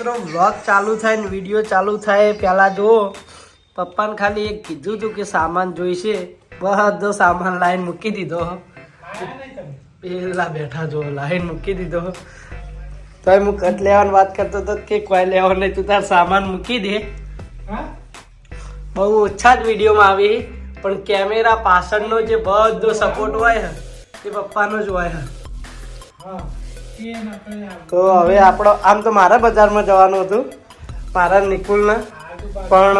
મિત્રો વ્લોગ ચાલુ થાય ને વીડિયો ચાલુ થાય પહેલાં જુઓ. પપ્પાને ખાલી એક કીધું હતું કે સામાન જોઈશે. બધો સામાન લાઈન મૂકી દીધો. પેલા બેઠા જો લાઈન મૂકી દીધો. તો હું કટ લેવાની વાત કરતો હતો કે કોઈ લેવાનું નહીં તું તાર સામાન મૂકી દે. બહુ ઓછા જ વિડીયોમાં આવી. પણ કેમેરા પાછળનો જે બધો સપોર્ટ હોય એ પપ્પાનો જ હોય હે. તો હવે આપણો આમ તો મારા બજારમાં જવાનું હતું, મારા નિકુલના. પણ,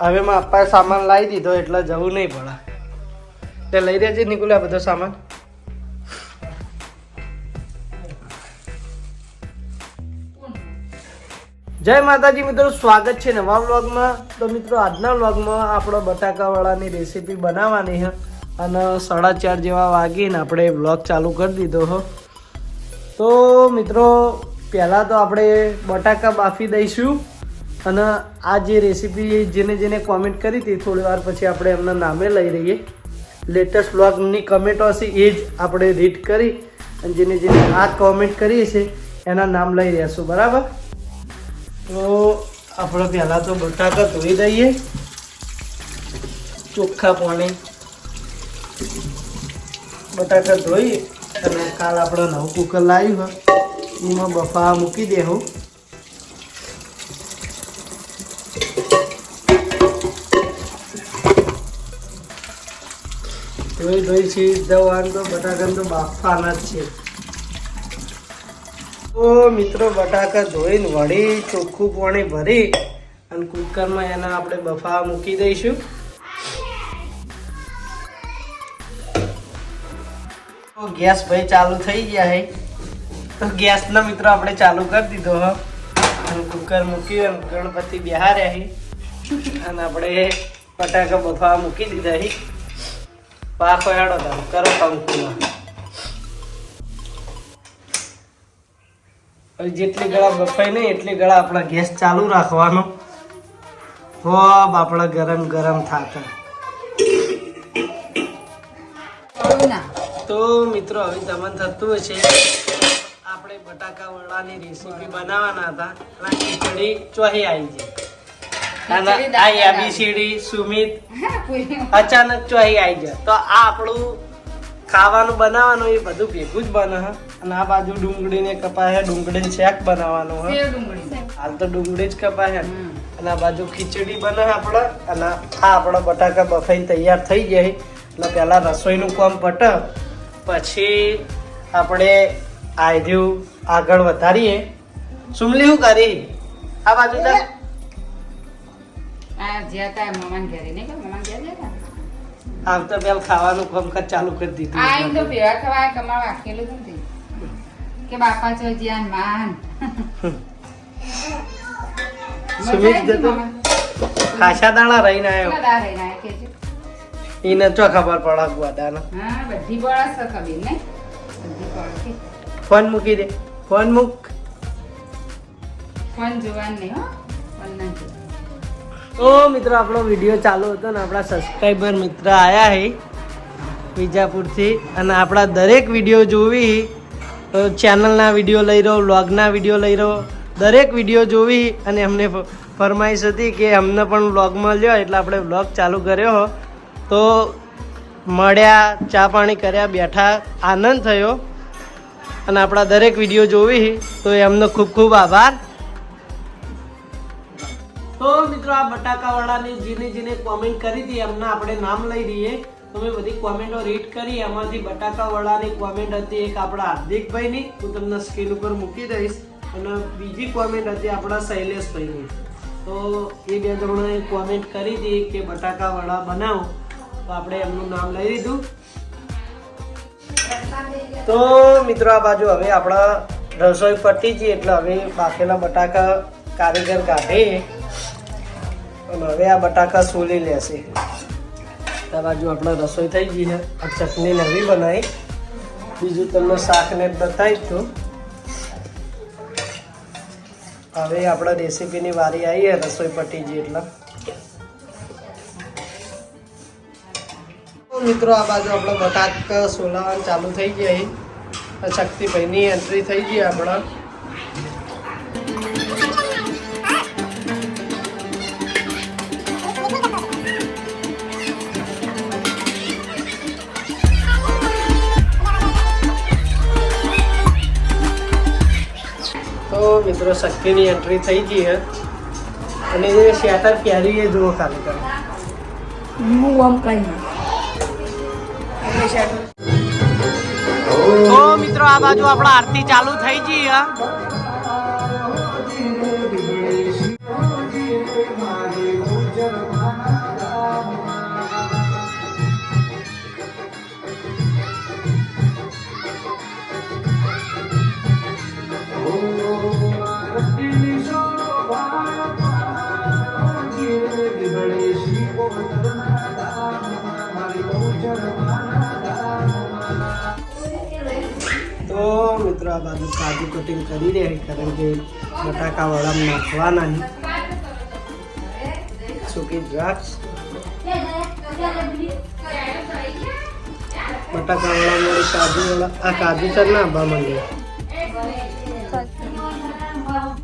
હવે મારા પપ્પાએ સામાન લાવી દીધો, એટલે જવું નહીં પડે. એટલે લઈ રહેજે નિકુલ આ બધો સામાન. જય માતાજી, મિત્રો, સ્વાગત છે નવા વ્લોગમાં. તો મિત્રો, આજના વ્લોગમાં આપણો બટાકાવાળાની રેસીપી બનાવવાની છે. અને સાડા ચાર જેવા વાગીને આપણે વ્લોગ ચાલુ કરી દીધો હો. તો મિત્રો, પહેલાં તો આપણે બટાકા બાફી દઈશું અને આ જે રેસીપી જેને જેને કોમેન્ટ કરી હતી, થોડી વાર પછી આપણે એમના નામે લઈ રહીએ લેટેસ્ટ બ્લોગની કમેન્ટો હશે એ જ આપણે રીડ કરી અને જેને જેને આ કોમેન્ટ કરીએ છે, એના નામ લઈ રહેશું બરાબર? તો આપણે પહેલાં તો બટાકા ધોઈ દઈએ. ચોખ્ખા પાણી. બટાકા ધોઈ અને કાલ આપણે નવું કુકર લાવ્યું હોય એમાં બફા મૂકી દેવું ધોઈ ધોઈ છે, દવાન તો બટાકા તો બાફવાના જ છે. તો મિત્રો, બટાકા ધોઈને વળી ચોખ્ખું પાણી ભરી અને કુકરમાં એના આપણે બફા મૂકી દઈશું. ગેસ ભાઈ ચાલુ થઈ ગયા હે. તો ગેસનો મિત્રો આપણે ચાલુ કરી દીધો હ. અને કુકર મૂક્યું અને ગણપતિ બિહાર્યા હી. અને આપણે બટાકા બફવા મૂકી દીધા હી. પાકો હેડો તમે, કરો કંકુમાં જેટલી ગળા બફાય નહીં, એટલી ગળા આપણા ગેસ ચાલુ રાખવાનો. ખૂબ આપણા ગરમ ગરમ થાતા. તો મિત્રો હવે તમને થતું હશે. આપણે બટાકા વડાની રેસીપી બનાવવાના હતા. અને ખીચડી ચોહી આવી છે અને આ એબીસીડી સુમિત અચાનક ચોહી આવી જાય તો આ આપણું ખાવાનું બનાવવાનું એ બધું ભેગું જ બને અને આ બાજુ ડુંગળીને કપાય ડુંગળી શેક બનાવવાનું હાલ તો ડુંગળી જ કપાય અને આ બાજુ ખીચડી બને આપણે અને આ આપણા બટાકા બફાઈને તૈયાર થઈ જાય એટલે પહેલાં રસોઈનું કામ પટ પછી આપણે આયધ્યું આગળ વધારીએ. સુમલી શું કરી? આ બાજુ આ જ્યાં તા મમાન ઘરે કે મમાન ઘરે આમ તો પેલ ખાવાનું કામકાજ ચાલુ કરી દીધું. આ એમ તો ભેળા ખવાય કમાવા રાખેલું નથી. કે બાપા છો જ્યાં માન. સુમિત જતો? ખાસા દાણા રહીને આવ્યો દાણા રહીને. એને ચો ખબર પડે ગોદાનો હા બધી બળા છે ખબર ને બધી બળા ફોન મૂકી દે. ફોન મૂક. ફોન જોવાનું નહીં હો. ફોન ના જોવાનું. તો મિત્રો આપણો વીડિયો ચાલુ હતો ને આપણા સબસ્ક્રાઈબર મિત્ર આયા હે વિજાપુરથી. અને આપણા દરેક વીડિયો જોવી ચેનલના વીડિયો લઈ રહ્યો વ્લોગના વીડિયો લઈ રહ્યો. દરેક વીડિયો જોવી અને અમને ફરમાઈશ હતી કે અમને પણ વ્લોગમાં લ્યો એટલે આપણે વ્લોગ ચાલુ કર્યો. તો મળ્યા, ચા પાણી કર્યા, બેઠા, આનંદ થયો. અને આપણા દરેક વીડિયો જોવી તો એમનો ખૂબ ખૂબ આભાર. તો મિત્રો, આ બટાકાવાળાની જેને જેને કોમેન્ટ કરી હતી, એમના આપણે નામ લઈ દઈએ તો મેં બધી કોમેન્ટો રીડ કરી, એમાંથી બટાકાવાળાની કોમેન્ટ હતી એક આપણા હાર્દિકભાઈની. હું તમને સ્ક્રીન ઉપર મૂકી દઈશ. અને બીજી કોમેન્ટ હતી આપણા શૈલેષભાઈની. તો એ બે જણાએ કોમેન્ટ કરી હતી કે બટાકા વડા બનાવો. તો આપણે એમનું નામ લઈ લીધું. તો મિત્રો, આ બાજુ હવે આપણા રસોઈ પતી ગઈ એટલે હવે બાફેલા બટાકા કારીગર કાઢે. અને હવે આ બટાકા સોલી લેશે. આ બાજુ આપણે રસોઈ થઈ ગઈ છે. આ ચટણી નવી બનાવી. બીજું તમને શાકને બતાવી છું હવે આપણા રેસીપીની વારી આવી રસોઈ પટી ગઈ એટલે મિત્રો, આ બાજુ આપણે બટાક સોલાવાન ચાલુ થઈ ગયા શક્તિભાઈની એન્ટ્રી થઈ ગઈ આપણા તો મિત્રો, શક્તિની એન્ટ્રી થઈ ગઈ છે અને જે શેટર પહેરી એ જુઓ ખાલી કરો હું આમ કંઈ નહીં ના તો મિત્રો આ બાજુ આપણા આરતી ચાલુ થઈ ગઈ છે આ બાજુ કાજુ કટિંગ કરી રહ્યા કારણ કે બટાકા વડામાં નાખવાના નહીં સૂકી દ્રાક્ષ? બટાકા વડા મળે કાજુ વડા આ કાજુ તર ના આંબા મળે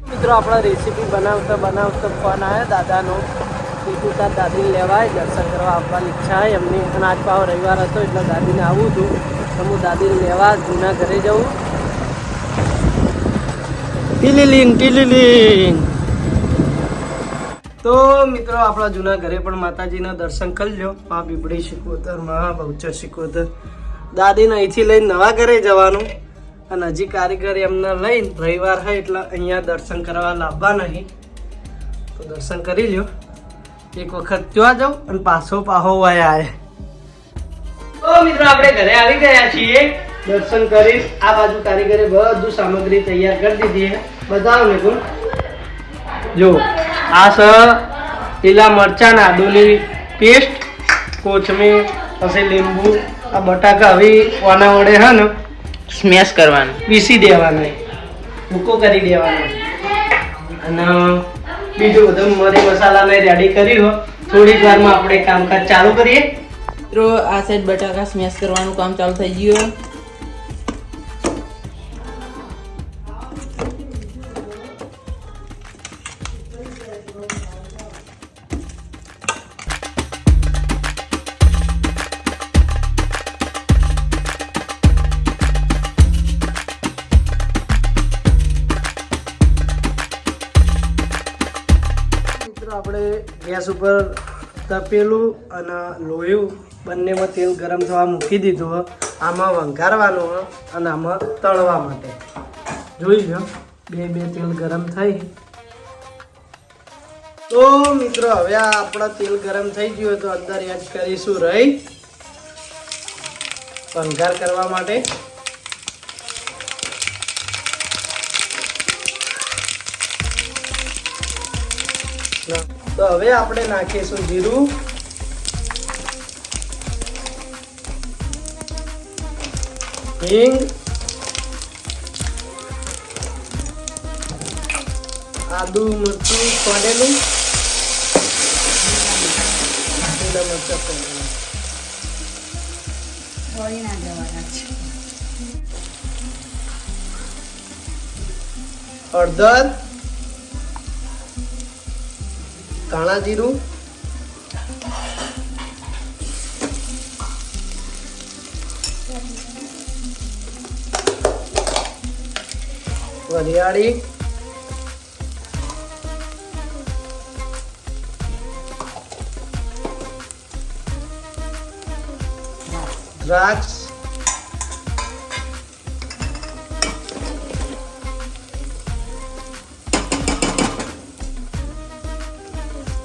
મિત્રો, આપણા રેસીપી બનાવતા બનાવતા ફોન આવ્યો દાદાનો. કીધું તાર દાદીને લેવાય, દર્શન કરવા આવવાની ઈચ્છા એમની અને આજ પાવ રવિવાર હતો, એટલે દાદીને આવું હતું તો હું દાદીને લેવા જૂના ઘરે જવું ટીલીલિંગ ટીલીલિંગ. તો મિત્રો, આપણા જૂના ઘરે પણ માતાજીના દર્શન કરી લો મા બીબડી શિકોતર મા બહુચર શિકોતર દાદીને અહીંથી લઈને નવા ઘરે જવાનું. અને હજી કારીગર એમને લઈને રવિવાર હોય એટલે અહીંયા દર્શન કરવા લાવવા નહીં. તો દર્શન કરી લ્યો. એક વખત ત્યાં જાઉં અને પાછો પાહો વાય આવે તો મિત્રો, આપણે ઘરે આવી ગયા છીએ. દર્શન કરી આ બાજુ કારીગરે બધું સામગ્રી તૈયાર કરી દીધી છે. બતાવો ને ગુણ જો આ સ લીલા મરચાં ને આદુની પેસ્ટ કોથમીર પછી લીંબુ આ બટાકા હવે વાના વડે હે ને સ્મેશ કરવાનું. પીસી દેવાનો. ભૂકો કરી દેવાનો. અને બીજું બધું મરી મસાલાને રેડી કરી હો. થોડીક વારમાં આપણે કામકાજ ચાલુ કરીએ. મિત્રો આ સાઈડ બટાકા સ્મેશ કરવાનું કામ ચાલુ થઈ ગયું. આપણે ગેસ ઉપર તપેલું અને લોયું બંનેમાં તેલ ગરમ થવા મૂકી દીધું આમાં વંઘારવાનું અને આમાં તળવા માટે. જોઈ લો બે બે તેલ ગરમ થઈ. તો મિત્રો, હવે આ આપણા તેલ ગરમ થઈ ગયું તો અંદર એડ કરીશું રહી. વંઘાર કરવા માટે. તો હવે આપણે નાખીશું જીરું. હિંગ. આદુ મરચું પડેલું. લીલા મરચાં. વળી ધાણા જીરું વરિયાળી. દ્રાક્ષ.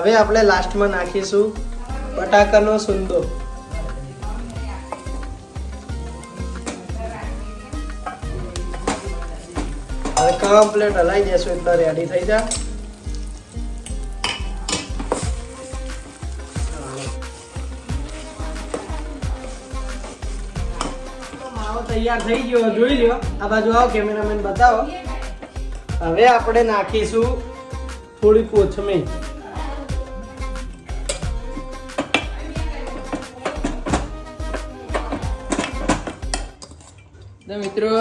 હવે આપણે લાસ્ટમાં નાખીશું બટાકાનો સુંદો. હવે કમ્પ્લેટ હલાઈ દેશું એટલે રેડી થઈ જા. તૈયાર થઈ ગયો, જોઈ લ્યો. આ બાજુ આવો કેમેરામેન બતાવો. હવે આપણે નાખીશું થોડી કોથમીર. તો મિત્રો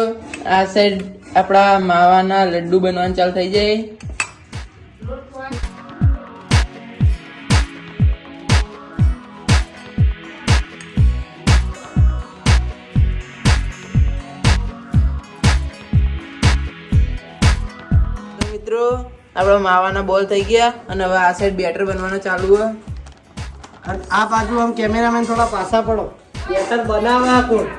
આ સાઈડ આપણા માવાના લડ્ડુ બનવાનું ચાલુ થઈ જાય. તો મિત્રો આપણા માવાના બોલ થઈ ગયા અને હવે આ સાઈડ બેટર બનવાનું ચાલુ હોય. આ બાજુ આમ કેમેરામેન થોડા પાછા પડો. બેટર બનાવવા કોણ?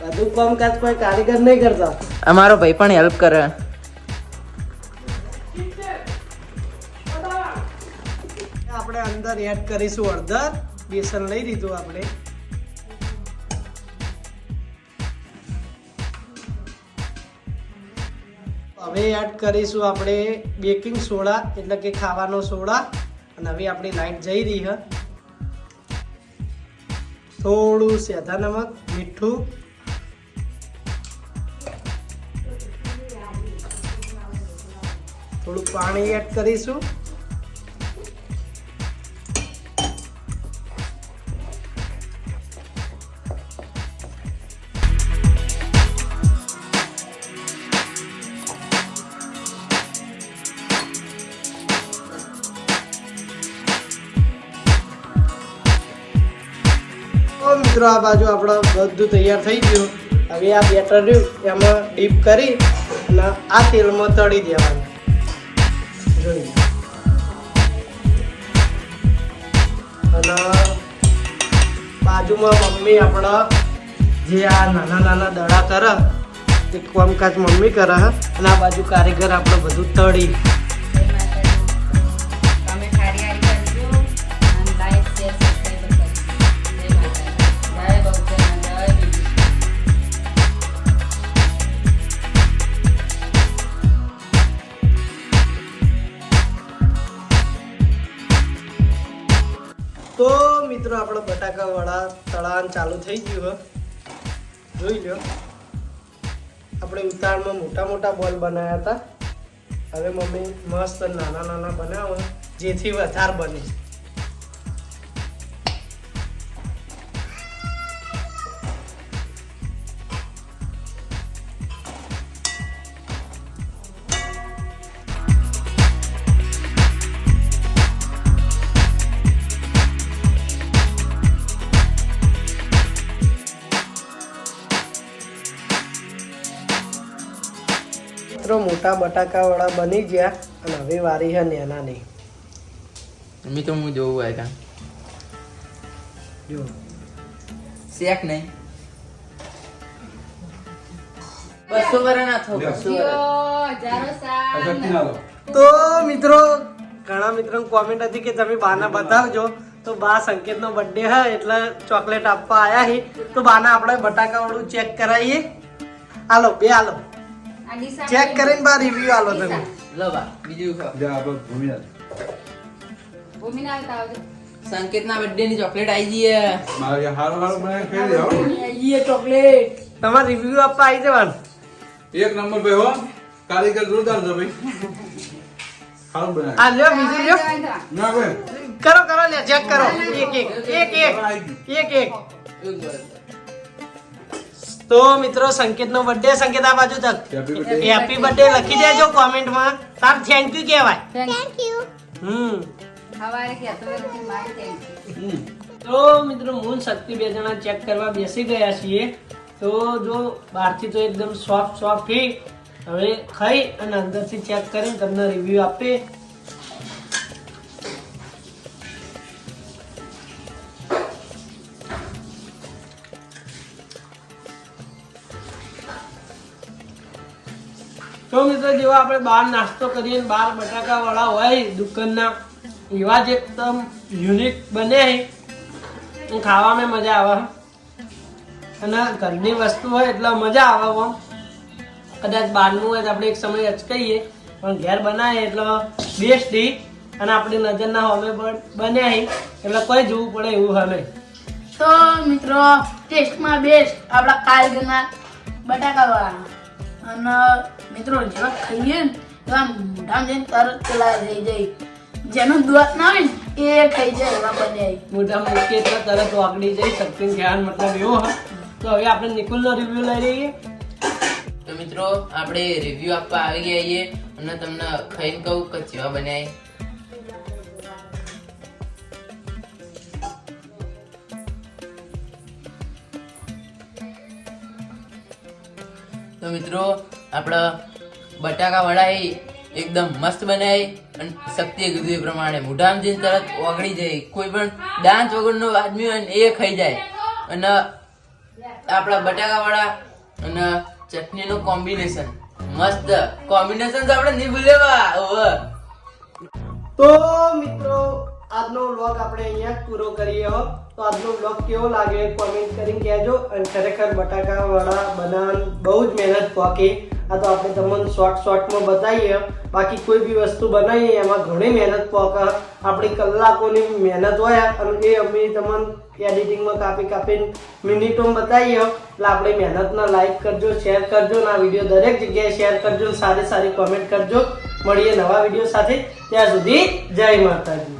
બધું કામકાજ કોઈ કારીગર નહીં કરતા. અમારો ભાઈ પણ હેલ્પ કરે. આપણે અંદર એડ કરીશું અડધર બેસન લઈ લીધું આપણે. હવે એડ કરીશું આપણે બેકિંગ સોડા એટલે કે ખાવાનો સોડા. અને હવે આપણી લાઈટ જઈ રહી છે થોડું સેધા નમક મીઠું. થોડું પાણી એડ કરીશું. મિત્રો, આ બાજુ આપણો બધું તૈયાર થઈ ગયું. હવે આ બેટર રહ્યું એમાં ડીપ કરી અને આ તેલમાં તળી દેવાનું. જોઈ અને બાજુમાં મમ્મી આપણા જે આ નાના નાના દડા કરે તે કામકાજ મમ્મી કરે અને આ બાજુ કારીગર આપણે બધું તળી મિત્રો આપણો બટાકા વડા તળાણ ચાલુ થઈ ગયું હે. જોઈ લો આપણે ઉતાળમાં મોટા મોટા બોલ બનાવ્યા હતા. હવે મમ્મી મસ્ત નાના નાના બનાવો, જેથી વધારે બને. મોટા બટાકાવાળા બની ગયા અને હવે વારી છે નેનાની. અમે તો હું જોવું આવ્યા જો. શેક નહીં. બસો વાર ના થો બસો વાર. જારો સાન. તો મિત્રો ઘણા મિત્રો કોમેન્ટ હતી કે તમે બાના બતાવજો. તો બા સંકેતનો બર્થડે હા એટલે ચોકલેટ આપવા આયા હી. તો બાના આપણે બટાકા વાળું ચેક કરાવીએ હાલો બે હાલો. ચેક કરીને બા રિવ્યુ આલો તમે. લો બા બીજું ખાવ જા આપ ભૂમિ ભૂમિ આવજો. સંકેત ના બર્થડે ની ચોકલેટ આવી ગઈ મારે હારો હારો બને ખાઈ લેવો આવી ચોકલેટ તમાર રિવ્યુ આપવા આવી જવાનું. એક નંબર ભાઈ હો કારીગર જોરદાર છે ભાઈ. હારો બને આ લ્યો બીજું લ્યો. ના ભાઈ. કરો કરો લે ચેક કરો. એક એક એક એક એક એક. એક તો મિત્રો સંકેતનો બર્થડે સંકેત આ બાજુ તક. હેપી બર્થડે લખી દેજો કોમેન્ટમાં. તાર થેન્ક યુ કહેવાય. Thank you hmm. કહેતો તો મિત્રો મૂન શક્તિ બે જણા ચેક કરવા બેસી ગયા છીએ. તો જો બહારથી તો એકદમ સોફ્ટ સોફ્ટ થઈ હવે ખાઈ અને અંદરથી ચેક કરીને તમને રિવ્યુ આપે તો મિત્રો જેવા આપણે બહાર નાસ્તો કરીએ બહાર બટાકા વાળા હોય, દુકાનના, એવા જ એકદમ યુનિક બને ખાવામાં મજા આવે અને ઘરની વસ્તુ હોય એટલે મજા આવે કદાચ બહારનું હોય તો આપણે એક સમય અચકાઈએ, પણ ઘેર બનાવીએ એટલે બેસ્ટ અને આપણી નજરના હોમે પણ બન્યા હી એટલે કોઈ જોવું પડે એવું હવે તો મિત્રો ટેસ્ટમાં બેસ્ટ આપણા કાલગના બટાકા વાળા અને મિત્રો જેવા ખાઈએ ને એવા મોઢામાં જઈને તરત પેલા થઈ જાય. જેનો દુઆત ના હોય ને એ ખાઈ જાય એવા બન્યા મોટા મૂકીએ તો તરત વાગડી જાય શક્તિ ધ્યાન મતલબ એવો તો હવે આપણે નિકુલનો રિવ્યુ લઈ લઈએ. તો મિત્રો આપણે રિવ્યુ આપવા આવી ગયા છીએ અને તમને ખાઈને કહું કે જેવા બન્યા તો મિત્રો, આપણા બટાકા વડા એ એકદમ મસ્ત બનાવી અને શક્તિએ કીધું એ પ્રમાણે મોઢામાં જઈને તરત ઓગળી જાય. કોઈ પણ ડાન્સ વગરનો આદમી હોય ને એ ખાઈ જાય. અને આપણા બટાકા વડા અને ચટણીનું કોમ્બિનેશન. મસ્ત કોમ્બિનેશન તો આપણે નહીં ભૂલેવા. તો મિત્રો આજનો વ્લોગ આપણે અહીંયા જ પૂરો કરીએ હો. તો આજનો વ્લોગ કેવો લાગે કોમેન્ટ કરીને કહેજો અને ખરેખર બટાકા વડા બનાવવાની બહુ જ મહેનત પોકી. આ તો આપણે તમને શોર્ટ શોર્ટમાં બતાવીએ. બાકી કોઈ બી વસ્તુ બનાવીએ એમાં ઘણી મહેનત પોકે. આપણી કલાકોની મહેનત હોય અને એ અમે તમને એડિટિંગમાં કાપી કાપીને મિનિટોમાં બતાવીએ એટલે આપણે મહેનતના લાઈક કરજો શેર કરજો અને આ વીડિયો દરેક જગ્યાએ શેર કરજો સારી સારી કોમેન્ટ કરજો. મળીએ નવા વીડિયો સાથે. ત્યાં સુધી જય માતાજી.